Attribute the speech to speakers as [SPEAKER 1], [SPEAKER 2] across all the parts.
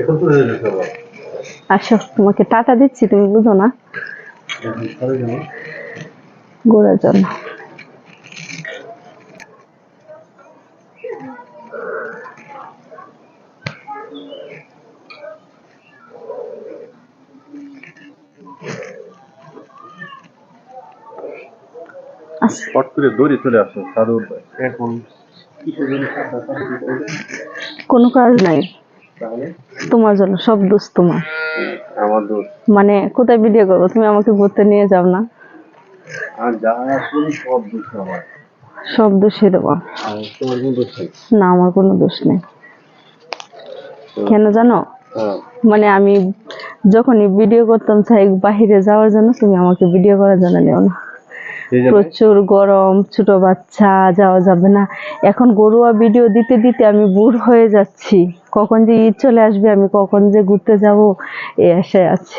[SPEAKER 1] এখন তো হয়ে গেছে
[SPEAKER 2] আসো তোমাকে টাটা দিচ্ছি তুমি বুঝো না। ঘোরার জন্য।
[SPEAKER 1] শর্ট করে দৌড়ে চলে আসো এখন?
[SPEAKER 2] কোনো কাজ নাই। তোমার জন্য সব দোষ তোমার।
[SPEAKER 1] আমার দোষ?
[SPEAKER 2] মানে কোথায় ভিডিও করব? তুমি আমাকে ঘুরতে নিয়ে যাও না।
[SPEAKER 1] আর যা সব দোষ আমার।
[SPEAKER 2] সব দোষই দেবো
[SPEAKER 1] তোমার।
[SPEAKER 2] না আমার কোনো দোষ নেই। কেন জানো?
[SPEAKER 1] হ্যাঁ।
[SPEAKER 2] মানে আমি যখনই ভিডিও করতাম চাই বাহিরে যাওয়ার জন্য তুমি আমাকে ভিডিও করার জন্য নিও না। প্রচুর গরম ছোট বাচ্চা যাওয়া যাবে না। এখন গরুয়া ভিডিও দিতে দিতে আমি বুড় হয়ে যাচ্ছি। কখন যে ঈদ চলে আসবে আমি কখন যে ঘুরতে যাব এই আশায় আছি।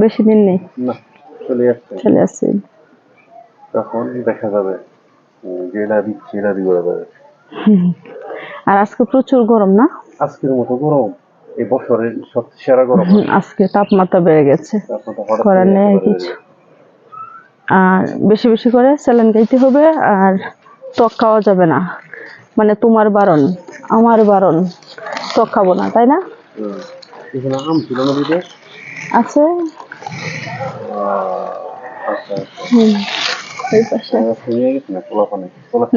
[SPEAKER 2] বেশি দিন নেই।
[SPEAKER 1] চলে
[SPEAKER 2] আসছি।
[SPEAKER 1] তখন দেখা যাবে করা
[SPEAKER 2] আর আজকে প্রচুর গরম না?
[SPEAKER 1] আজকের মতো গরম। এই বছরের সবচেয়ে সেরা গরম।
[SPEAKER 2] আজকে তাপমাত্রা বেড়ে গেছে। করার নেই কিছু। আর বেশি বেশি করে স্যালাইন খাইতে হবে আর টক খাওয়া যাবে না। মানে তোমার বারণ আমার বারণ টক খাব না তাই না? আছে।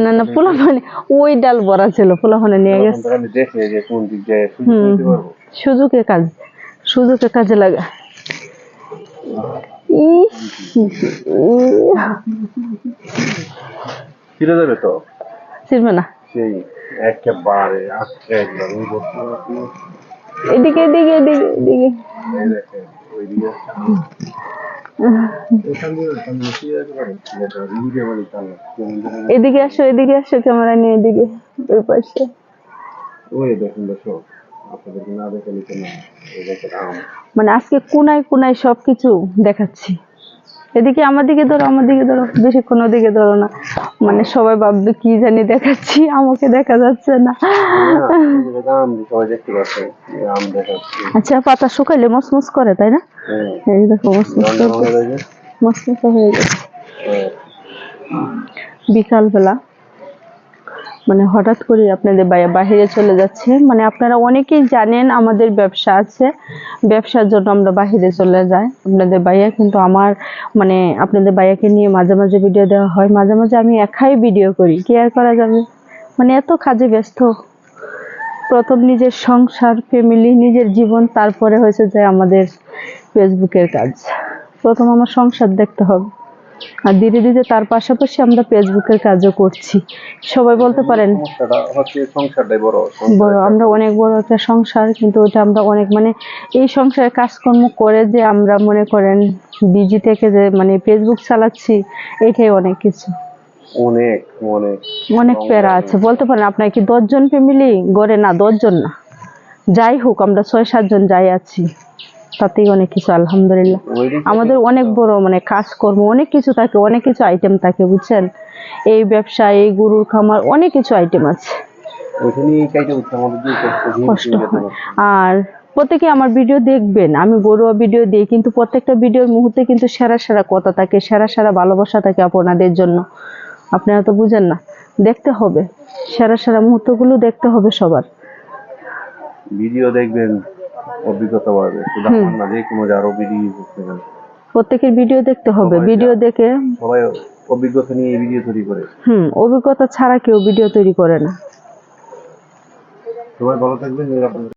[SPEAKER 1] না
[SPEAKER 2] না পোলাপানে ওই ডাল বড়া ছিল পোলাপানে নিয়ে গেছে।
[SPEAKER 1] সুযোগ
[SPEAKER 2] কাজ সুযোগে কাজে লাগা।
[SPEAKER 1] ফিরে যাবে তো?
[SPEAKER 2] ছিড়বে না।
[SPEAKER 1] সেই একেবারে আজকে একবার
[SPEAKER 2] এদিকে এদিকে এদিকে এদিকে। এদিকে আসো এদিকে আসো ক্যামেরা নিয়ে এদিকে ওই পাশে।
[SPEAKER 1] ওই দেখুন দর্শক
[SPEAKER 2] মানে আজকে কোনায় কোনায় সবকিছু দেখাচ্ছি। এদিকে আমার দিকে ধরো আমার দিকে ধরো বেশিক্ষণ ওদিকে ধরো না। মানে সবাই ভাববে কি জানি দেখাচ্ছি আমাকে দেখা যাচ্ছে না। আচ্ছা পাতা শুকাইলে মসমস করে তাই না?
[SPEAKER 1] হ্যাঁ।
[SPEAKER 2] এই দেখো মসমস মসমস হয়ে গেছে।
[SPEAKER 1] হ্যাঁ।
[SPEAKER 2] মানে হঠাৎ করে আপনাদের বাইরে চলে যাচ্ছে। মানে আপনারা অনেকেই জানেন আমাদের ব্যবসা আছে। ব্যবসার জন্য আমরা বাহিরে চলে যাই। আপনাদের বাইরে কিন্তু আমার মানে আপনাদের বাইয়াকে নিয়ে মাঝে মাঝে ভিডিও দেওয়া হয়। মাঝে মাঝে আমি একাই ভিডিও করি। কি আর করা যাবে? মানে এত কাজে ব্যস্ত। প্রথম নিজের সংসার ফ্যামিলি নিজের জীবন, তারপরে হয়েছে যে আমাদের ফেসবুকের কাজ। প্রথম আমার সংসার দেখতে হবে। আর ধীরে ধীরে তার পাশাপাশি আমরা ফেসবুকের কাজও করছি। সবাই বলতে পারেন
[SPEAKER 1] বড়
[SPEAKER 2] আমরা অনেক বড় একটা সংসার কিন্তু ওটা আমরা অনেক মানে এই সংসারে কাজকর্ম করে যে আমরা মনে করেন বিজি থেকে যে মানে ফেসবুক চালাচ্ছি এটাই অনেক কিছু।
[SPEAKER 1] অনেক অনেক।
[SPEAKER 2] অনেক প্যারা আছে। বলতে পারেন আপনার কি দশজন ফ্যামিলি গড়ে না দশজন না। যাই হোক আমরা ছয় সাতজন যাই আছি। তাতেই অনেক কিছু আলহামদুলিল্লাহ। আমাদের অনেক বড় মানে কাজকর্ম অনেক কিছু থাকে অনেক কিছু আইটেম থাকে বুঝছেন? এই ব্যবসা এই গরুর খামার অনেক কিছু আইটেম আছে।
[SPEAKER 1] কষ্ট
[SPEAKER 2] আর প্রত্যেকে আমার ভিডিও দেখবেন আমি গরুয়া ভিডিও দিই কিন্তু প্রত্যেকটা ভিডিওর মুহূর্তে কিন্তু সেরা সেরা কথা থাকে সেরা সেরা ভালোবাসা থাকে আপনাদের জন্য। আপনারা তো বুঝেন না দেখতে হবে। সেরা সেরা মুহূর্তগুলো দেখতে হবে সবার।
[SPEAKER 1] ভিডিও দেখবেন অভিজ্ঞতা বাড়বে শুধু আমার না যে কোনো যারও ভিডিও করতে গেলে
[SPEAKER 2] প্রত্যেকের ভিডিও দেখতে হবে। ভিডিও দেখে
[SPEAKER 1] সবাই অভিজ্ঞতা নিয়ে ভিডিও তৈরি করে।
[SPEAKER 2] হুম অভিজ্ঞতা ছাড়া কেউ ভিডিও তৈরি করে না।
[SPEAKER 1] সবাই ভালো থাকবেন নিরাপদ